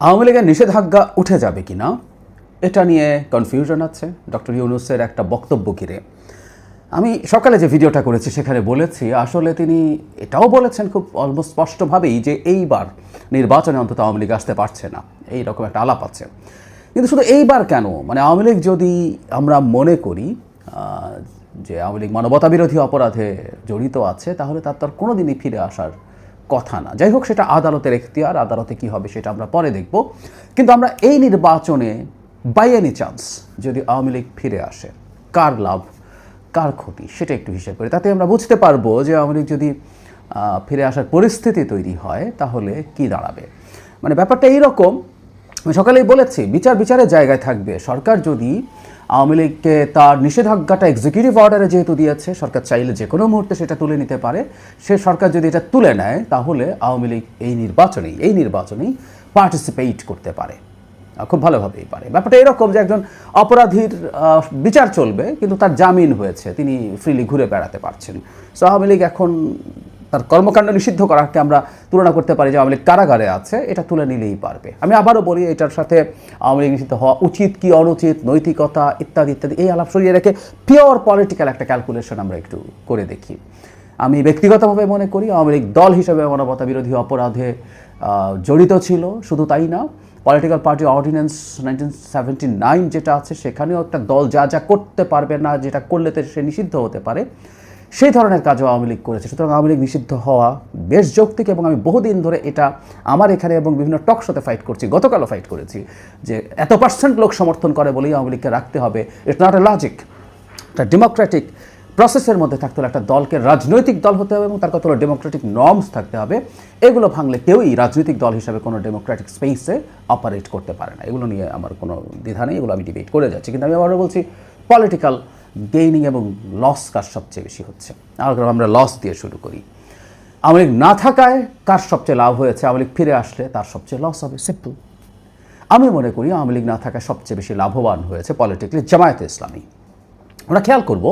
আওয়ামী লীগের নিষেধাজ্ঞা উঠে যাবে কিনা? এটা নিয়ে কনফিউশন আছে। ডক্টর ইউনুসের একটা বক্তব্য ঘিরে। আমি সকালে যে ভিডিওটা করেছি, সেখানে বলেছি, আসলে তিনি এটাও বলেছেন খুব অলমোস্ট স্পষ্টভাবেই যে এইবার নির্বাচনে অন্তত আওয়ামী লীগ আসতে পারছে না। এই রকম একটা আলাপ আছে। কিন্তু শুধু এইবার কেন? মানে আওয়ামী লীগ যদি আমরা মনে করি যে আওয়ামী লীগ মানবতা বিরোধী অপরাধে জড়িত আছে, তাহলে তার তো তার কোনোদিনই ফিরে আসার কথা না। যাই হোক, সেটা আদালতের এখতিয়ার, আদালতে কি হবে সেটা আমরা পরে দেখব। কিন্তু আমরা এই নির্বাচনে বাই এনি চান্স যদি আওয়ামী লীগ ফিরে আসে, কার লাভ, কার ক্ষতি, সেটা একটু হিসেব করি। তাতে আমরা বুঝতে পারব যে আওয়ামী লীগ যদি ফিরে আসার পরিস্থিতি তৈরি হয়, তাহলে কি দাঁড়াবে? মানে ব্যাপারটা এইরকম, আমি সকালেই বলেছি, বিচার বিচারের জায়গায় থাকবে। সরকার যদি আওয়ামী লীগকে তার নিষেধাজ্ঞাটা এক্সিকিউটিভ অর্ডারে যেহেতু দিয়েছে, সরকার চাইলে যে কোনো মুহূর্তে সেটা তুলে নিতে পারে। সে সরকার যদি এটা তুলে নেয়, তাহলে আওয়ামী লীগ এই নির্বাচনেই এই নির্বাচনেই পার্টিসিপেট করতে পারে। খুব ভালোভাবেই পারে। ব্যাপারটা এরকম যে একজন অপরাধীর বিচার চলবে, কিন্তু তার জামিন হয়েছে, তিনি ফ্রিলি ঘুরে বেড়াতে পারছেন। সো আওয়ামী লীগ এখন তার কর্মকাণ্ড নিষিদ্ধ করাকে আমরা তুলনা করতে পারি যে আওয়ামী লীগ কারাগারে আছে, এটা তুলে নিলেই পারবে। আমি আবারও বলি, এটার সাথে আওয়ামী লীগ নিষিদ্ধ হওয়া উচিত কি অনুচিত, নৈতিকতা ইত্যাদি ইত্যাদি, এই আলাপ সরিয়ে রেখে পিওর পলিটিক্যাল একটা ক্যালকুলেশন আমরা একটু করে দেখি। আমি ব্যক্তিগতভাবে মনে করি, আওয়ামী লীগ দল হিসেবে মানবতা বিরোধী অপরাধে জড়িত ছিল, শুধু তাই না political party ordinance nineteen seventy nine যেটা আছে, সেখানেও একটা দল যা যা করতে পারবে না, যেটা করলে তো সে নিষিদ্ধ হতে পারে সেই ধরনের কাজও আওয়ামী লীগ করেছে। সুতরাং আওয়ামী লীগ নিষিদ্ধ হওয়া বেশ যৌক্তিক এবং আমি বহুদিন ধরে এটা আমার এখানে এবং বিভিন্ন টক শোতে ফাইট করছি, গতকালও ফাইট করেছি যে এত পার্সেন্ট লোক সমর্থন করে বলেই আওয়ামী লীগকে রাখতে হবে। ইটস নট এ লজিক একটা ডেমোক্রেটিক প্রসেসের মধ্যে থাকতে হলে একটা দলকে রাজনৈতিক দল হতে হবে এবং তার কতগুলো ডেমোক্রেটিক নর্মস থাকতে হবে। এগুলো ভাঙলে কেউই রাজনৈতিক দল হিসাবে কোনো ডেমোক্রেটিক স্পেসে অপারেট করতে পারে না। এগুলো নিয়ে আমার কোনো দ্বিধা নেই, এগুলো আমি ডিবেট করে যাচ্ছি। কিন্তু আমি আবারও বলছি পলিটিক্যাল গেইনিং এবং লস কার সবচেয়ে বেশি হচ্ছে? আমরা লস দিয়ে শুরু করি। আওয়ামী লীগ না থাকায় কার সবচেয়ে লাভ হয়েছে? আওয়ামী লীগ ফিরে আসলে তার সবচেয়ে লস হবে। সিম্পল আমি মনে করি আওয়ামী লীগ না থাকায় সবচেয়ে বেশি লাভবান হয়েছে পলিটিক্যালি জামায়াতে ইসলামী। আমরা খেয়াল করব,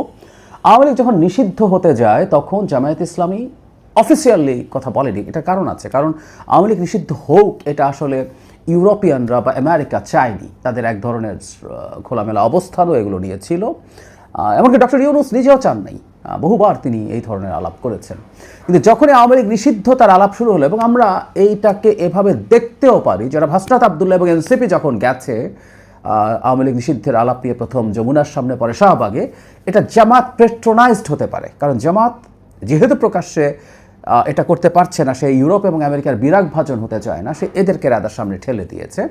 আওয়ামী লীগ যখন নিষিদ্ধ হতে যায়, তখন জামায়াত ইসলামী অফিসিয়ালি কথা বলেনি। এটা কারণ আছে। কারণ আওয়ামী লীগ নিষিদ্ধ হোক, এটা আসলে ইউরোপিয়ানরা বা আমেরিকা চায়নি। তাদের এক ধরনের খোলামেলা অবস্থানও এগুলো নিয়েছিল এমনকি ডক্টর ইউনুস নিজেও চান নাই। বহুবার তিনি এই ধরনের আলাপ করেছেন। কিন্তু যখনই আওয়ামী লীগ নিষিদ্ধ তার আলাপ শুরু হলো এবং আমরা এইটাকে এভাবে দেখতেও পারি, যারা ভাসনাত আবদুল্লাহ এবং এনসিপি যখন গেছে আওয়ামী লীগ নিষিদ্ধের আলাপ নিয়ে প্রথম যমুনার সামনে পরে শাহবাগে, এটা জামাত পেট্রোনাইজড হতে পারে। কারণ জামাত যেহেতু প্রকাশ্যে এটা করতে পারছে না, সে ইউরোপ এবং আমেরিকার বিরাগ ভাজন হতে চায় না, সে এদেরকে রাদার সামনে ঠেলে দিয়েছে।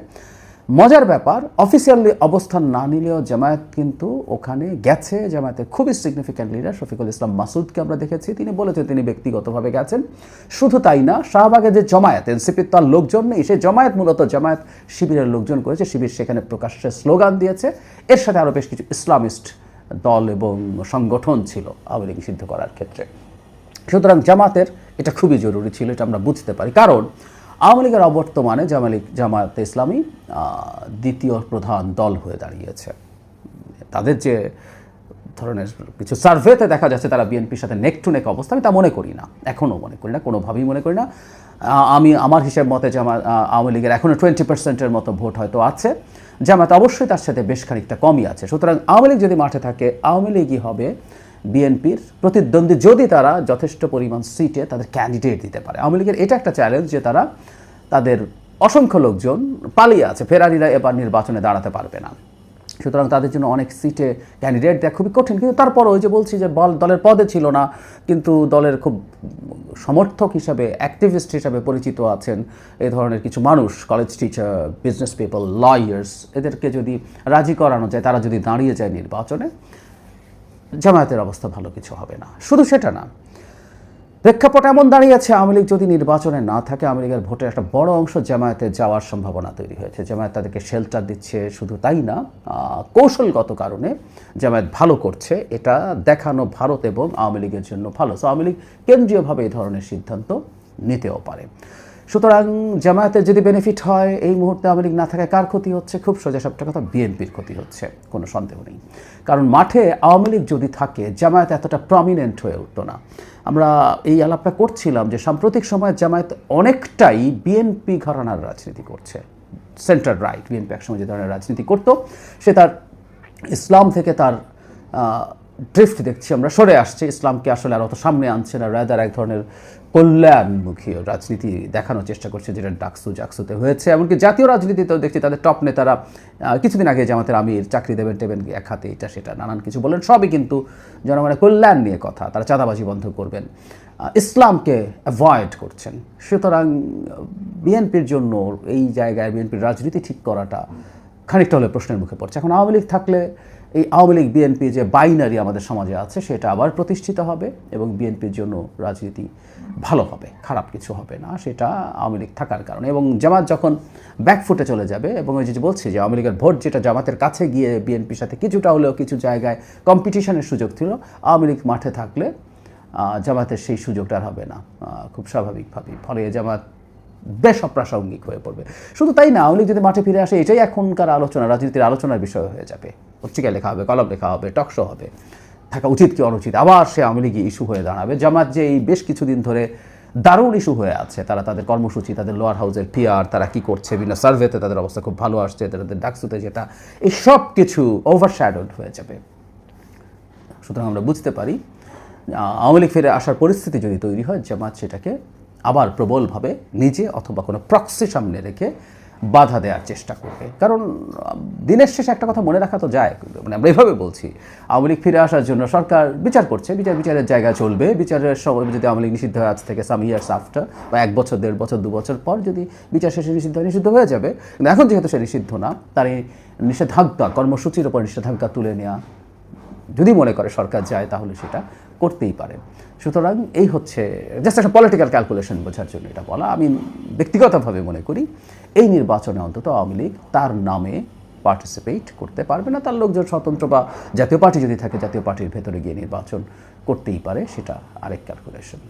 মজার ব্যাপার অফিসিয়ালি অবস্থান না নিলেও জামায়াত কিন্তু ওখানে গেছে। জামায়াতের খুবই সিগনিফিক্যান্ট লিডার শফিকুল ইসলাম মাসুদকে আমরা দেখেছি। তিনি বলেছেন তিনি ব্যক্তিগতভাবে গেছেন। শুধু তাই না, শাহবাগে যে জমায়েত, এনসিপির তার লোকজন নেই। সেই জমায়েত মূলত জামায়াত শিবিরের লোকজন করেছে। শিবির সেখানে প্রকাশ্যে স্লোগান দিয়েছে। এর সাথে আরও বেশ কিছু ইসলামিস্ট দল এবং সংগঠন ছিল আওয়ামী লীগ সিদ্ধ করার ক্ষেত্রে। সুতরাং জামাতের এটা খুবই জরুরি ছিল, এটা আমরা বুঝতে পারি। কারণ আওয়ামী লীগের অবর্তমানে জামা লীগ জামায়াতে ইসলামী দ্বিতীয় প্রধান দল হয়ে দাঁড়িয়েছে। তাদের যে ধরনের কিছু সার্ভেতে দেখা যাচ্ছে, তারা বিএনপির সাথে নেক টু নেক অবস্থা, আমি তা মনে করি না। এখনও মনে করি না, কোনোভাবেই মনে করি না। আমি, আমার হিসেব মতে জামা আওয়ামী লীগের এখনও টোয়েন্টি পার্সেন্টের মতো ভোট হয়তো আছে। জামাত অবশ্যই তার সাথে বেশ খানিকটা কমই আছে। সুতরাং আওয়ামী লীগ যদি মাঠে থাকে, আওয়ামী লীগই হবে বিএনপির প্রতিদ্বন্দ্বী যদি তারা যথেষ্ট পরিমাণ সিটে তাদের ক্যান্ডিডেট দিতে পারে। আওয়ামী লীগের এটা একটা চ্যালেঞ্জ যে তারা তাদের অসংখ্য লোকজন পালিয়ে আছে, ফেরারিরা এবার নির্বাচনে দাঁড়াতে পারবে না। সুতরাং তাদের জন্য অনেক সিটে ক্যান্ডিডেট দেওয়া খুবই কঠিন। কিন্তু তারপর ওই যে বলছি যে বল দলের পদে ছিল না, কিন্তু দলের খুব সমর্থক হিসাবে অ্যাক্টিভিস্ট হিসাবে পরিচিত আছেন এ ধরনের কিছু মানুষ college teacher business people lawyers এদেরকে যদি রাজি করানো যায়, তারা যদি দাঁড়িয়ে যায় নির্বাচনে জামায়াতের অবস্থা ভালো কিছু হবে না। শুধু সেটা না, প্রেক্ষাপট এমন দাঁড়িয়েছে আওয়ামী লীগ যদি নির্বাচনে না থাকে, আওয়ামী লীগের ভোটের একটা বড় অংশ জামায়াতে যাওয়ার সম্ভাবনা তৈরি হয়েছে। জামায়াত তাদেরকে শেল্টার দিচ্ছে, শুধু তাই না কৌশলগত কারণে জামায়াত ভালো করছে, এটা দেখানো ভারত এবং আওয়ামী লীগের জন্য ভালো। সো আওয়ামী লীগ কেন্দ্রীয়ভাবে এই ধরনের সিদ্ধান্ত নিতেও পারে। সুতরাং জামায়াতের যদি বেনিফিট হয়, এই মুহূর্তে আওয়ামী লীগ না থাকায় কার ক্ষতি হচ্ছে? খুব সোজা সবটা কথা বিএনপির ক্ষতি হচ্ছে, কোনো সন্দেহ নেই। কারণ মাঠে আওয়ামী লীগ যদি থাকে, জামায়াত এতটা প্রমিনেন্ট হয়ে উঠতো না। আমরা এই আলাপটা করছিলাম যে সাম্প্রতিক সময়ে জামায়াত অনেকটাই বিএনপি ঘরানার রাজনীতি করছে। সেন্টার রাইট বিএনপি একসময় যে ধরনের রাজনীতি করতো, সে তার ইসলাম থেকে তার ড্রিফট দেখছি আমরা, সরে আসছে। ইসলামকে আসলে আর অত সামনে আনছে না। রাদার এক ধরনের কল্যাণমুখী রাজনীতি দেখানোর চেষ্টা করছে, যেটা ডাকসু জাকসুতে হয়েছে। এমনকি জাতীয় রাজনীতিতেও দেখছি তাদের টপ নেতারা কিছুদিন আগে জামাতের আমির চাকরি দেবেন টেবেন এক হাতে, এটা সেটা, নানান কিছু বলেন। সবই কিন্তু জনগণের কল্যাণ নিয়ে কথা, তারা চাঁদাবাজি বন্ধ করবেন। ইসলামকে অ্যাভয়েড করছেন। সুতরাং বিএনপির জন্য এই জায়গায় বিএনপির রাজনীতি ঠিক করাটা খানিকটা হলে প্রশ্নের মুখে পড়ছে। এখন আওয়ামী লীগ থাকলে এই আওয়ামী লীগ, বিএনপি যে বাইনারি আমাদের সমাজে আছে, সেটা আবার প্রতিষ্ঠিত হবে এবং বিএনপির জন্য রাজনীতি ভালো হবে, খারাপ কিছু হবে না, সেটা আওয়ামী লীগ থাকার কারণে। এবং জামাত যখন ব্যাকফুটে চলে যাবে, এবং ওই যে বলছি যে আওয়ামী লীগের ভোট যেটা জামাতের কাছে গিয়ে বিএনপির সাথে কিছুটা হলেও কিছু জায়গায় কম্পিটিশনের সুযোগ ছিল, আওয়ামী লীগ মাঠে থাকলে জামাতের সেই সুযোগটা আর হবে না। খুব স্বাভাবিকভাবেই। ফলে জামাত বেশ অপ্রাসঙ্গিক হয়ে পড়বে। শুধু তাই না, আওয়ামী লীগ যদি মাঠে ফিরে আসে, এটাই এখনকার আলোচনা, রাজনীতির আলোচনার বিষয় হয়ে যাবে। পত্রিকায় লেখা হবে, কলম লেখা হবে টকশো হবে। থাকা উচিত কি অনুচিত? আবার সে আওয়ামী লীগই ইস্যু হয়ে দাঁড়াবে। জামাত যে এই বেশ কিছুদিন ধরে দারুণ ইস্যু হয়ে আছে, তারা তাদের কর্মসূচি, তাদের লোয়ার হাউসের পিআর তারা কি করছে, বিভিন্ন সার্ভেতে তাদের অবস্থা খুব ভালো আসছে তাদের ডাকসুতে যেটা, এই সব কিছু ওভারশ্যাডোড হয়ে যাবে। সুতরাং আমরা বুঝতে পারি, আওয়ামী লীগ ফিরে আসার পরিস্থিতি যদি তৈরি হয়, জামাত সেটাকে আবার প্রবলভাবে নিজে অথবা কোনো প্রক্সি সামনে রেখে বাধা দেওয়ার চেষ্টা করবে। কারণ, দিনের শেষে একটা কথা মনে রাখা তো যায়। মানে আমরা এভাবে বলছি, আওয়ামী লীগ ফিরে আসার জন্য সরকার বিচার করছে, বিচার, বিচারের জায়গা চলবে। বিচারের সময় যদি আওয়ামী লীগ নিষিদ্ধ হয়, আজ থেকে সাম ইয়ার্স আফটার বা এক বছর, দেড় বছর, দু বছর পর যদি বিচার শেষে নিষিদ্ধ নিষিদ্ধ হয়ে যাবে। কিন্তু এখন যেহেতু সে নিষিদ্ধ না, তার এই নিষেধাজ্ঞা, কর্মসূচির ওপর নিষেধাজ্ঞা তুলে নেওয়া যদি মনে করে সরকার যায়, তাহলে সেটা করতেই পারে। সুতরাং এই হচ্ছে জাস্ট একটা পলিটিক্যাল ক্যালকুলেশন বোঝার জন্য এটা বলা। আমি ব্যক্তিগতভাবে মনে করি, এই নির্বাচনে অন্তত আওয়ামী লীগ তার নামে পার্টিসিপেট করতে পারবে না। তার লোকজন স্বতন্ত্র বা জাতীয় পার্টি যদি থাকে, জাতীয় পার্টির ভেতরে গিয়ে নির্বাচন করতেই পারে, সেটা আরেক ক্যালকুলেশন